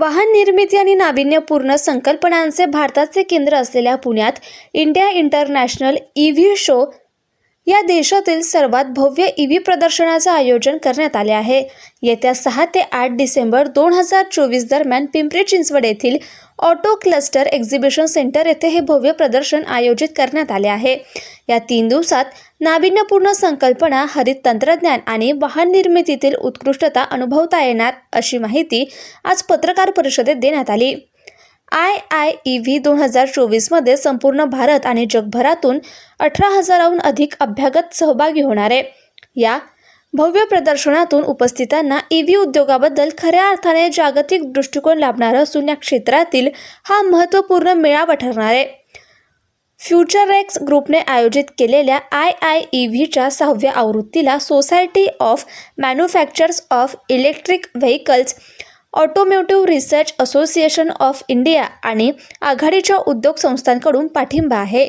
वाहन निर्मिती आणि नाविन्यपूर्ण संकल्पनांचे भारताचे केंद्र असलेल्या पुण्यात India International E V show या देशातील सर्वात भव्य ई व्ही प्रदर्शनाचं आयोजन करण्यात आले आहे. येत्या सहा ते आठ डिसेंबर दोन हजार चोवीस दरम्यान पिंपरी चिंचवड येथील ऑटो क्लस्टर एक्झिबिशन सेंटर येथे हे भव्य प्रदर्शन आयोजित करण्यात आले आहे. या तीन दिवसात नाविन्यपूर्ण संकल्पना हरित तंत्रज्ञान आणि वाहन निर्मितीतील उत्कृष्टता अनुभवता येणार अशी माहिती आज पत्रकार परिषदेत देण्यात आली. आय आय ई व्ही दोन हजार चोवीसमध्ये संपूर्ण भारत आणि जगभरातून अठरा हजाराहून अधिक अभ्यागत सहभागी होणार. आहे या भव्य प्रदर्शनातून उपस्थितांना ई व्ही उद्योगाबद्दल खऱ्या अर्थाने जागतिक दृष्टिकोन लाभणार असून या क्षेत्रातील हा महत्त्वपूर्ण मेळावा ठरणार आहे. फ्युचर एक्स ग्रुपने आयोजित केलेल्या आय आय ई व्हीच्या सहाव्या आवृत्तीला society of manufacturers of electric vehicles automotive research association of India आणि आघाडीच्या उद्योग संस्थांकडून पाठिंबा आहे.